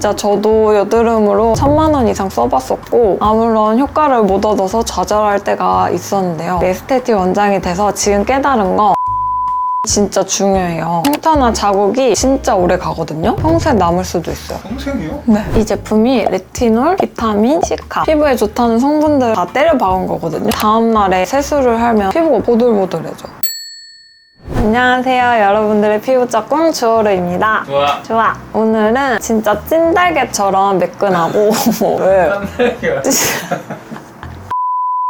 진짜 저도 여드름으로 천만 원 이상 써봤었고 아무런 효과를 못 얻어서 좌절할 때가 있었는데요. 에스테틱 원장이 돼서 지금 깨달은 거 진짜 중요해요. 흉터나 자국이 진짜 오래 가거든요. 평생 남을 수도 있어요. 평생이요? 네. 이 제품이 레티놀, 비타민, 시카 피부에 좋다는 성분들 다 때려 박은 거거든요. 다음날에 세수를 하면 피부가 보들보들해져. 안녕하세요. 여러분들의 피부 짝꿍 주호르입니다. 좋아. 좋아. 오늘은 진짜 찐달걀처럼 매끈하고 왜? 깜짝이야.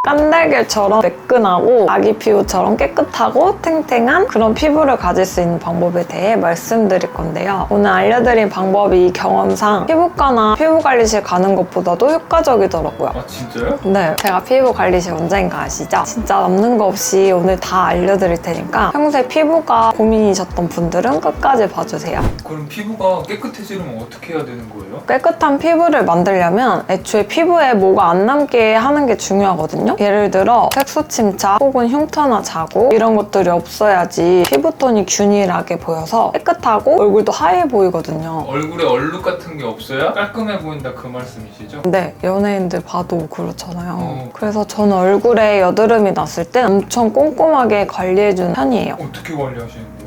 깐달걀처럼 매끈하고 아기 피부처럼 깨끗하고 탱탱한 그런 피부를 가질 수 있는 방법에 대해 말씀드릴 건데요. 오늘 알려드린 방법이 경험상 피부과나 피부관리실 가는 것보다도 효과적이더라고요. 아 진짜요? 네, 제가 피부관리실 원장인 거 아시죠? 진짜 남는 거 없이 오늘 다 알려드릴 테니까 평소에 피부가 고민이셨던 분들은 끝까지 봐주세요. 그럼 피부가 깨끗해지려면 어떻게 해야 되는 거예요? 깨끗한 피부를 만들려면 애초에 피부에 뭐가 안 남게 하는 게 중요하거든요. 예를 들어 색소 침착 혹은 흉터나 자국 이런 것들이 없어야지 피부톤이 균일하게 보여서 깨끗하고 얼굴도 하얘 보이거든요. 얼굴에 얼룩 같은 게 없어야 깔끔해 보인다 그 말씀이시죠? 네, 연예인들 봐도 그렇잖아요. 어. 그래서 저는 얼굴에 여드름이 났을 때 엄청 꼼꼼하게 관리해주는 편이에요. 어떻게 관리하시는데요?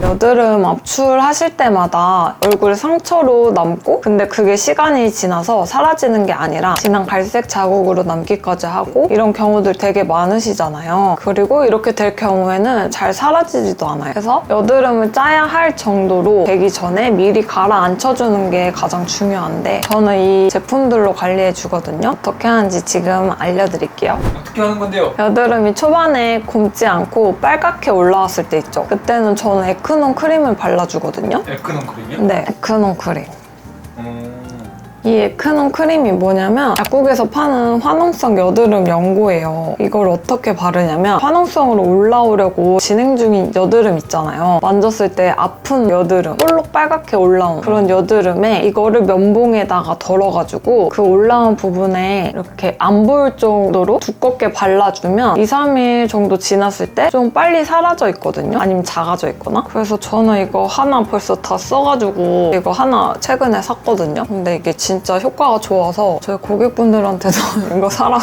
여드름 압출하실 때마다 얼굴 상처로 남고 근데 그게 시간이 지나서 사라지는 게 아니라 진한 갈색 자국으로 남기까지 하고 이런 경우들 되게 많으시잖아요. 그리고 이렇게 될 경우에는 잘 사라지지도 않아요. 그래서 여드름을 짜야 할 정도로 되기 전에 미리 가라앉혀주는 게 가장 중요한데 저는 이 제품들로 관리해 주거든요. 어떻게 하는지 지금 알려드릴게요. 어떻게 하는 건데요? 여드름이 초반에 굼지 않고 빨갛게 올라왔을 때 있죠. 그때는 저는 에크 논 크림을 발라주거든요. 에크논 크림이요? 네, 에크논 크림. 음... 이 에크논 크림이 뭐냐면 약국에서 파는 화농성 여드름 연고예요. 이걸 어떻게 바르냐면 화농성으로 올라오려고 진행 중인 여드름 있잖아요. 만졌을 때 아픈 여드름, 볼록 빨갛게 올라온 그런 여드름에 이거를 면봉에다가 덜어가지고 그 올라온 부분에 이렇게 안 보일 정도로 두껍게 발라주면 2, 3일 정도 지났을 때 좀 빨리 사라져 있거든요. 아니면 작아져 있거나. 그래서 저는 이거 하나 벌써 다 써가지고 이거 하나 최근에 샀거든요. 근데 이게 진짜 효과가 좋아서 저희 고객분들한테도 이거 사라고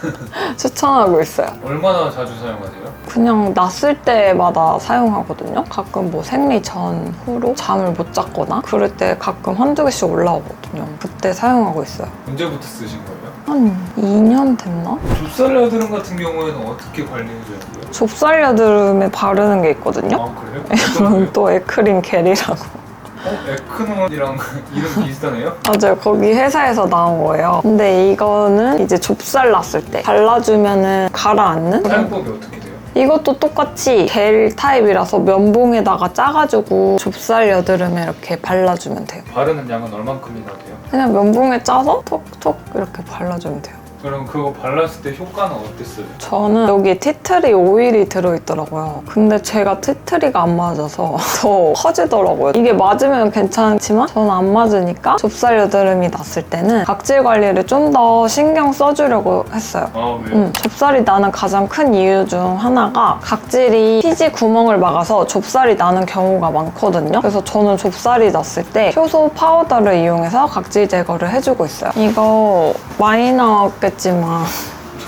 추천하고 있어요. 얼마나 자주 사용하세요? 그냥 났을 때마다 사용하거든요. 가끔 뭐 생리 전 후로 잠을 못 잤거나 그럴 때 가끔 한두 개씩 올라오거든요. 그때 사용하고 있어요. 언제부터 쓰신 거예요? 한 2년 됐나? 좁쌀 여드름 같은 경우에는 어떻게 관리해줘야 돼요? 좁쌀 여드름에 바르는 게 있거든요. 아 그래요? 이건 또 에크린 겔이라고. 어? 에크논이랑 이름 비슷하네요? 맞아요. 거기 회사에서 나온 거예요. 근데 이거는 이제 좁쌀 났을 때 발라주면은 가라앉는? 사용법이 어떻게 돼요? 이것도 똑같이 겔 타입이라서 면봉에다가 짜가지고 좁쌀 여드름에 이렇게 발라주면 돼요. 바르는 양은 얼만큼이나 돼요? 그냥 면봉에 짜서 톡톡 이렇게 발라주면 돼요. 그럼 그거 발랐을 때 효과는 어땠어요? 저는 여기 티트리 오일이 들어있더라고요. 근데 제가 티트리가 안 맞아서 더 커지더라고요. 이게 맞으면 괜찮지만 저는 안 맞으니까 좁쌀 여드름이 났을 때는 각질 관리를 좀 더 신경 써주려고 했어요. 아 왜요? 음, 좁쌀이 나는 가장 큰 이유 중 하나가 각질이 피지 구멍을 막아서 좁쌀이 나는 경우가 많거든요. 그래서 저는 좁쌀이 났을 때 효소 파우더를 이용해서 각질 제거를 해주고 있어요. 이거 많이 나 왔겠지만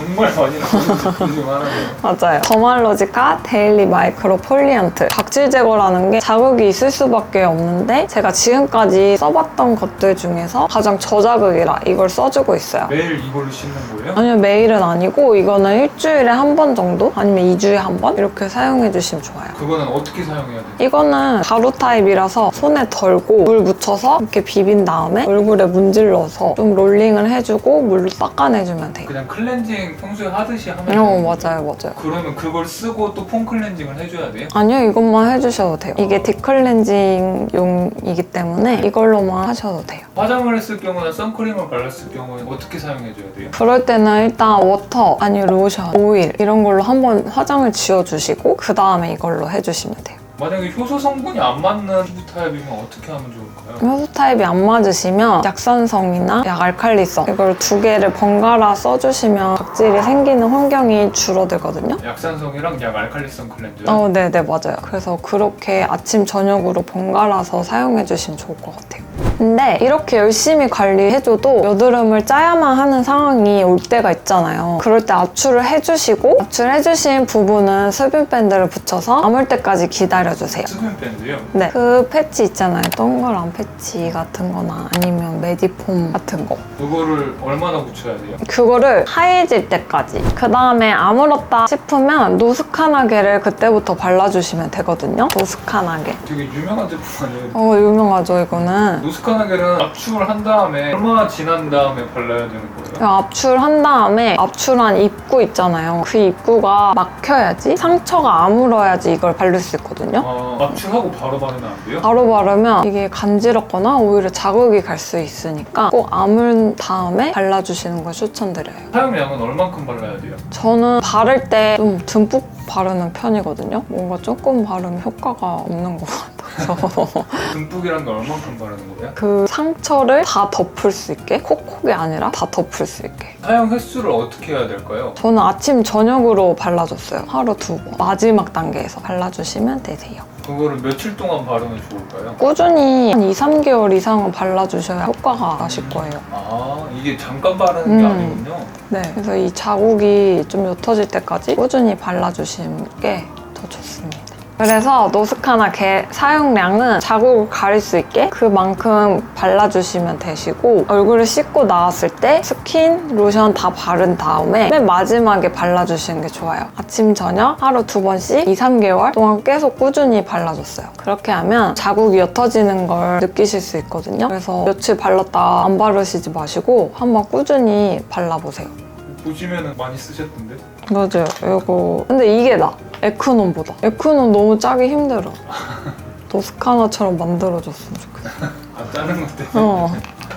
정말 많이 나오는 제품 중 하나네요. 맞아요. 더말로지카 데일리 마이크로 폴리언트 각질 제거라는 게 자극이 있을 수밖에 없는데 제가 지금까지 써봤던 것들 중에서 가장 저자극이라 이걸 써주고 있어요. 매일 이걸로 씻는 거예요? 아니요 매일은 아니고 이거는 일주일에 한 번 정도 아니면 2주에 한 번 이렇게 사용해 주시면 좋아요. 그거는 어떻게 사용해야 돼요? 이거는 가루 타입이라서 손에 덜고 물 묻혀서 이렇게 비빈 다음에 얼굴에 문질러서 좀 롤링을 해주고 물로 닦아내주면 돼요. 그냥 클렌징 평소에 하듯이 하면 어 맞아요 맞아요. 그러면 그걸 쓰고 또 폼 클렌징을 해줘야 돼요? 아니요 이것만 해주셔도 돼요. 이게 딥클렌징용이기 때문에 이걸로만 하셔도 돼요. 화장을 했을 경우나 선크림을 발랐을 경우에 어떻게 사용해줘야 돼요? 그럴 때는 일단 워터 아니 로션, 오일 이런 걸로 한번 화장을 지워주시고 그 다음에 이걸로 해주시면 돼요. 만약에 효소 성분이 안 맞는 피부 타입이면 어떻게 하면 좋을까요? 효소 타입이 안 맞으시면 약산성이나 약 알칼리성 이걸 두 개를 번갈아 써주시면 각질이 생기는 환경이 줄어들거든요. 약산성이랑 약 알칼리성 클렌즈요? 어, 네, 네, 맞아요. 그래서 그렇게 아침, 저녁으로 번갈아서 사용해 주시면 좋을 것 같아요. 근데 이렇게 열심히 관리해줘도 여드름을 짜야만 하는 상황이 올 때가 있잖아요. 그럴 때 압출을 해주시고 압출해주신 부분은 수분 밴드를 붙여서 아물 때까지 기다려주세요. 수분 밴드요? 네. 그 패치 있잖아요. 동그란 패치 같은 거나 아니면 메디폼 같은 거. 그거를 얼마나 붙여야 돼요? 그거를 하얘질 때까지. 그 다음에 아물었다 싶으면 노스카나게를 그때부터 발라주시면 되거든요. 노스카나게. 되게 유명한 제품 아니에요? 어, 유명하죠, 이거는. 노스카나 겔은 압축을 한 다음에 얼마나 지난 다음에 발라야 되는 거예요? 압출한 다음에 압출한 입구 있잖아요. 그 입구가 막혀야지 상처가 아물어야지 이걸 바를 수 있거든요. 어, 압축하고 바로 바르면 안 돼요? 바로 바르면 이게 간지럽거나 오히려 자극이 갈 수 있으니까 꼭 아물 다음에 발라주시는 걸 추천드려요. 사용량은 얼만큼 발라야 돼요? 저는 바를 때 좀 듬뿍 바르는 편이거든요. 뭔가 조금 바르면 효과가 없는 것 같아서 듬뿍이란 게 얼만큼 바르는 거예요? 그 상처를 다 덮을 수 있게 콕콕이 아니라 다 덮을 수 있게 사용 횟수를 어떻게 해야 될까요? 저는 아침 저녁으로 발라줬어요. 하루 두 번. 마지막 단계에서 발라주시면 되세요. 그거를 며칠 동안 바르면 좋을까요? 꾸준히 한 2, 3개월 이상은 발라주셔야 효과가 나실 거예요. 아 이게 잠깐 바르는 게 음. 아니군요. 네. 그래서 이 자국이 좀 옅어질 때까지 꾸준히 발라주시는 게 더 좋습니다. 그래서 노스카나 게 사용량은 자국을 가릴 수 있게 그만큼 발라주시면 되시고 얼굴을 씻고 나왔을 때 스킨, 로션 다 바른 다음에 맨 마지막에 발라주시는 게 좋아요. 아침, 저녁 하루 두 번씩 2, 3개월 동안 계속 꾸준히 발라줬어요. 그렇게 하면 자국이 옅어지는 걸 느끼실 수 있거든요. 그래서 며칠 발랐다 안 바르시지 마시고 한번 꾸준히 발라보세요. 보시면은 많이 쓰셨던데? 맞아요. 이거 근데 이게 나. 에크논보다. 에크논 너무 짜기 힘들어. 노스카나처럼 만들어줬으면 좋겠어. 아 짜는 것 때문에 어.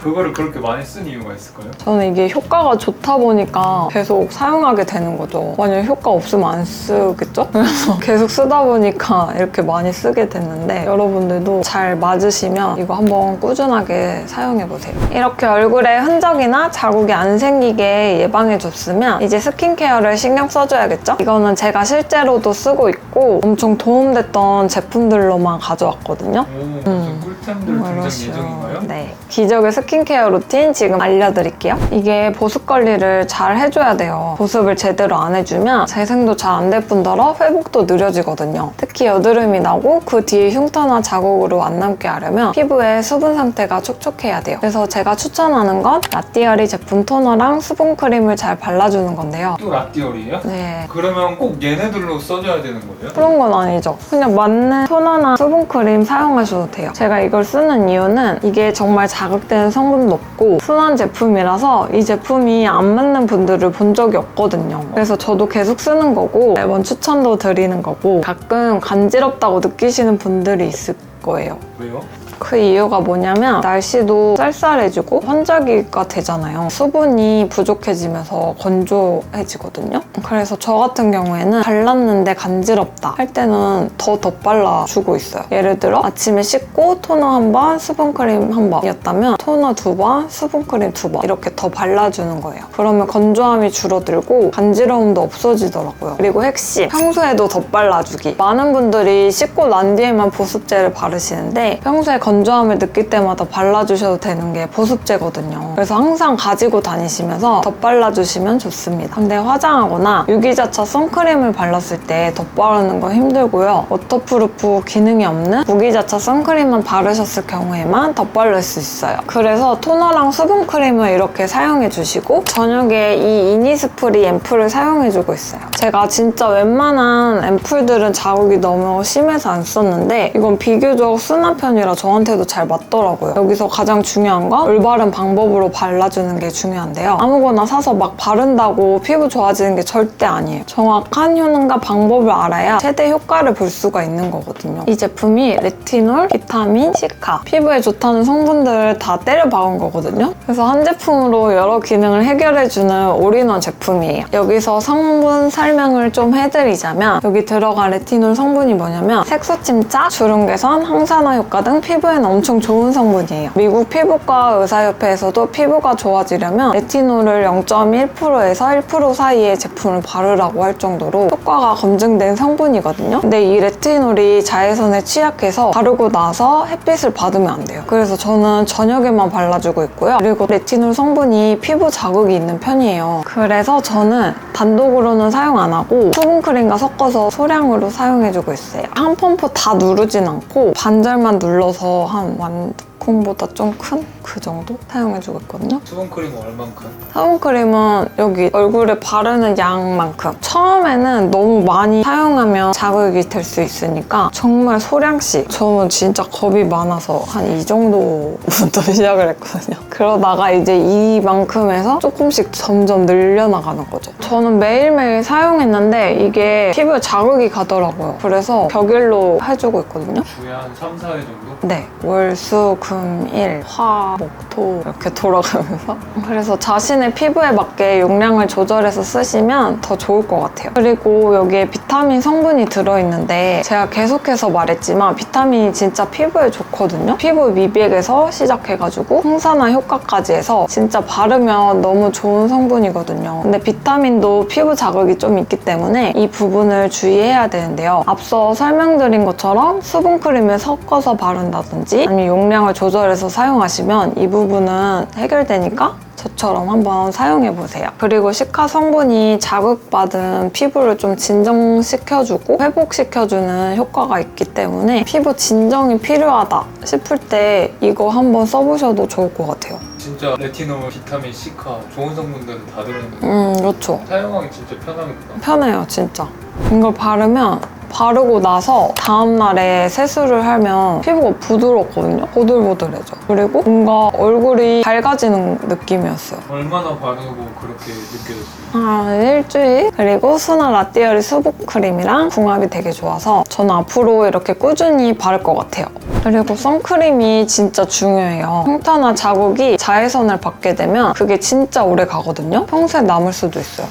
그거를 그렇게 많이 쓴 이유가 있을까요? 저는 이게 효과가 좋다 보니까 계속 사용하게 되는 거죠. 만약 효과 없으면 안 쓰겠죠? 그래서 계속 쓰다 보니까 이렇게 많이 쓰게 됐는데 여러분들도 잘 맞으시면 이거 한번 꾸준하게 사용해보세요. 이렇게 얼굴에 흔적이나 자국이 안 생기게 예방해줬으면 이제 스킨케어를 신경 써줘야겠죠? 이거는 제가 실제로도 쓰고 있고 엄청 도움됐던 제품들로만 가져왔거든요. 오무 슨 꿀템들 등장. 예정인가요? 네. 기적의 스킨케어 루틴 지금 알려드릴게요. 이게 보습 관리를 잘 해줘야 돼요. 보습을 제대로 안 해주면 재생도 잘 안 될 뿐더러 회복도 느려지거든요. 특히 여드름이 나고 그 뒤에 흉터나 자국으로 안 남게 하려면 피부의 수분 상태가 촉촉해야 돼요. 그래서 제가 추천하는 건 라띠아리 제품 토너랑 수분 크림을 잘 발라주는 건데요. 또 라띠올이에요? 네. 그러면 꼭 얘네들로 써줘야 되는 거예요? 그런 건 아니죠. 그냥 맞는 토너나 수분 크림 사용하셔도 돼요. 제가 이걸 쓰는 이유는 이게 정말 자극되는 성분도 없고 순한 제품이라서 이 제품이 안 맞는 분들을 본 적이 없거든요. 그래서 저도 계속 쓰는 거고 매번 추천도 드리는 거고 가끔 간지럽다고 느끼시는 분들이 있을 거예요. 왜요? 그 이유가 뭐냐면 날씨도 쌀쌀해지고 환절기가 되잖아요. 수분이 부족해지면서 건조해지거든요. 그래서 저 같은 경우에는 발랐는데 간지럽다 할 때는 더 덧발라주고 있어요. 예를 들어 아침에 씻고 토너 한 번, 수분크림 한 번이었다면 토너 두 번, 수분크림 두 번 이렇게 더 발라주는 거예요. 그러면 건조함이 줄어들고 간지러움도 없어지더라고요. 그리고 핵심 평소에도 덧발라주기. 많은 분들이 씻고 난 뒤에만 보습제를 바르시는데 평소에 건조함을 느낄 때마다 발라주셔도 되는 게 보습제거든요. 그래서 항상 가지고 다니시면서 덧발라주시면 좋습니다. 근데 화장하거나 유기자차 선크림을 발랐을 때 덧바르는 건 힘들고요. 워터프루프 기능이 없는 무기자차 선크림만 바르셨을 경우에만 덧바를 수 있어요. 그래서 토너랑 수분크림을 이렇게 사용해주시고 저녁에 이 이니스프리 앰플을 사용해주고 있어요. 제가 진짜 웬만한 앰플들은 자국이 너무 심해서 안 썼는데 이건 비교적 순한 편이라 저 한테도 잘 맞더라고요. 여기서 가장 중요한 건 올바른 방법으로 발라주는 게 중요한데요. 아무거나 사서 막 바른다고 피부 좋아지는 게 절대 아니에요. 정확한 효능과 방법을 알아야 최대 효과를 볼 수가 있는 거거든요. 이 제품이 레티놀, 비타민, 시카, 피부에 좋다는 성분들을 다 때려 박은 거거든요. 그래서 한 제품으로 여러 기능을 해결해주는 올인원 제품이에요. 여기서 성분 설명을 좀 해드리자면 여기 들어간 레티놀 성분이 뭐냐면 색소 침착, 주름 개선, 항산화 효과 등 피부 피부에는 엄청 좋은 성분이에요. 미국 피부과 의사협회에서도 피부가 좋아지려면 레티놀을 0.1%에서 1% 사이의 제품을 바르라고 할 정도로 효과가 검증된 성분이거든요. 근데 이 레티놀이 자외선에 취약해서 바르고 나서 햇빛을 받으면 안 돼요. 그래서 저는 저녁에만 발라주고 있고요. 그리고 레티놀 성분이 피부 자극이 있는 편이에요. 그래서 저는 단독으로는 사용 안 하고 수분크림과 섞어서 소량으로 사용해주고 있어요. 한 펌프 다 누르진 않고 반절만 눌러서 한 완콩보다 좀 큰 그 정도 사용해주고 있거든요. 수분크림은 얼만큼? 수분크림은 여기 얼굴에 바르는 양만큼. 처음에는 너무 많이 사용하면 자극이 될 수 있으니까 정말 소량씩. 저는 진짜 겁이 많아서 한 이 정도부터 시작을 했거든요. 그러다가 이제 이만큼에서 조금씩 점점 늘려나가는 거죠. 저는 매일매일 사용했는데 이게 피부에 자극이 가더라고요. 그래서 격일로 해주고 있거든요. 주에 한 3, 4회 정도? 네, 월, 수, 금, 일, 화, 목, 토 이렇게 돌아가면서 그래서 자신의 피부에 맞게 용량을 조절해서 쓰시면 더 좋을 것 같아요. 그리고 여기에 비타민 성분이 들어있는데 제가 계속해서 말했지만 비타민이 진짜 피부에 좋거든요. 피부 미백에서 시작해가지고 항산화 효과까지 해서 진짜 바르면 너무 좋은 성분이거든요. 근데 비타민도 피부 자극이 좀 있기 때문에 이 부분을 주의해야 되는데요. 앞서 설명드린 것처럼 수분크림을 섞어서 바른다든지 아니면 용량을 조절해서 사용하시면 이 부분은 해결되니까 저처럼 한번 사용해 보세요. 그리고 시카 성분이 자극받은 피부를 좀 진정시켜주고 회복시켜주는 효과가 있기 때문에 피부 진정이 필요하다 싶을 때 이거 한번 써보셔도 좋을 것 같아요. 진짜 레티놀, 비타민, C카 좋은 성분들은 다 들어있는데 음, 그렇죠. 사용하기 진짜 편하겠다. 편해요, 진짜. 이걸 바르면 바르고 나서 다음날에 세수를 하면 피부가 부드럽거든요? 보들보들해져. 그리고 뭔가 얼굴이 밝아지는 느낌이었어요. 얼마나 바르고 그렇게 느껴졌어요? 한 일주일? 그리고 수나 라띠어리 수분크림이랑 궁합이 되게 좋아서 저는 앞으로 이렇게 꾸준히 바를 것 같아요. 그리고 선크림이 진짜 중요해요. 흉터나 자국이 자외선을 받게 되면 그게 진짜 오래 가거든요? 평소에 남을 수도 있어요.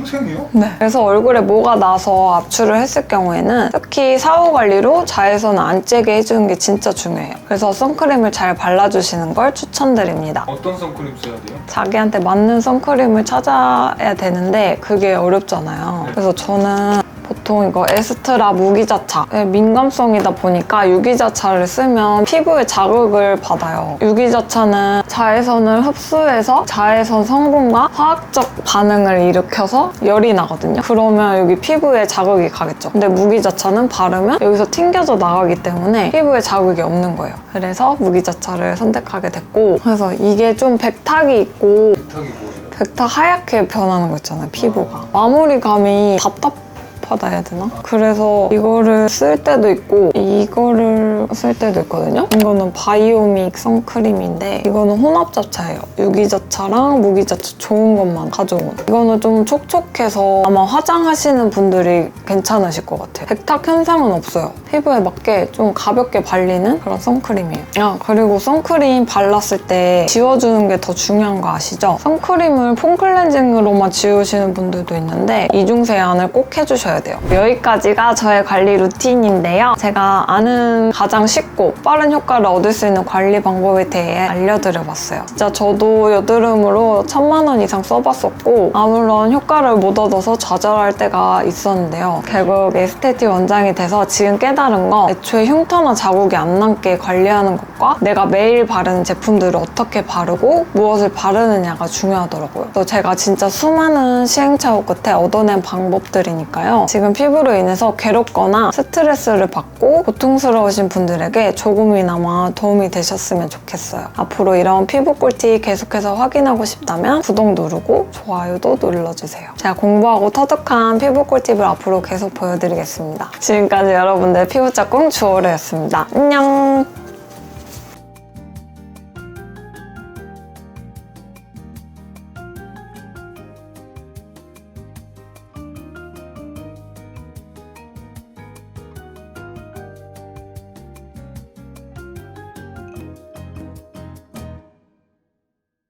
평생이요? 네. 그래서 얼굴에 뭐가 나서 압출을 했을 경우에는 특히 사후 관리로 자외선을 안 쬐게 해주는 게 진짜 중요해요. 그래서 선크림을 잘 발라주시는 걸 추천드립니다. 어떤 선크림 써야 돼요? 자기한테 맞는 선크림을 찾아야 되는데 그게 어렵잖아요. 그래서 저는 보통 이거 에스트라 무기자차 네, 민감성이다 보니까 유기자차를 쓰면 피부에 자극을 받아요. 유기자차는 자외선을 흡수해서 자외선 성분과 화학적 반응을 일으켜서 열이 나거든요. 그러면 여기 피부에 자극이 가겠죠. 근데 무기자차는 바르면 여기서 튕겨져 나가기 때문에 피부에 자극이 없는 거예요. 그래서 무기자차를 선택하게 됐고 그래서 이게 좀 백탁이 있고 백탁이? 백탁 하얗게 변하는 거 있잖아요, 피부가. 마무리감이 답답 하다 해야 되나? 그래서 이거를 쓸 때도 있고 이거를 쓸 때도 있거든요. 이거는 바이오믹 선크림인데 이거는 혼합자차예요. 유기자차랑 무기자차 좋은 것만 가져온. 이거는 좀 촉촉해서 아마 화장하시는 분들이 괜찮으실 것 같아요. 백탁 현상은 없어요. 피부에 맞게 좀 가볍게 발리는 그런 선크림이에요. 아, 그리고 선크림 발랐을 때 지워주는 게 더 중요한 거 아시죠? 선크림을 폼 클렌징으로만 지우시는 분들도 있는데 이중 세안을 꼭 해주셔야 돼요. 여기까지가 저의 관리 루틴인데요. 제가 아는 가장 쉽고 빠른 효과를 얻을 수 있는 관리 방법에 대해 알려드려봤어요. 진짜 저도 여드름으로 천만 원 이상 써봤었고 아무런 효과를 못 얻어서 좌절할 때가 있었는데요. 결국 에스테티 원장이 돼서 지금 깨달은 건 애초에 흉터나 자국이 안 남게 관리하는 것과 내가 매일 바르는 제품들을 어떻게 바르고 무엇을 바르느냐가 중요하더라고요. 그래서 제가 진짜 수많은 시행착오 끝에 얻어낸 방법들이니까요. 지금 피부로 인해서 괴롭거나 스트레스를 받고 고통스러우신 분들에게 조금이나마 도움이 되셨으면 좋겠어요. 앞으로 이런 피부 꿀팁 계속해서 확인하고 싶다면 구독 누르고 좋아요도 눌러주세요. 제가 공부하고 터득한 피부 꿀팁을 앞으로 계속 보여드리겠습니다. 지금까지 여러분들 피부 짝꿍 주호르였습니다. 안녕!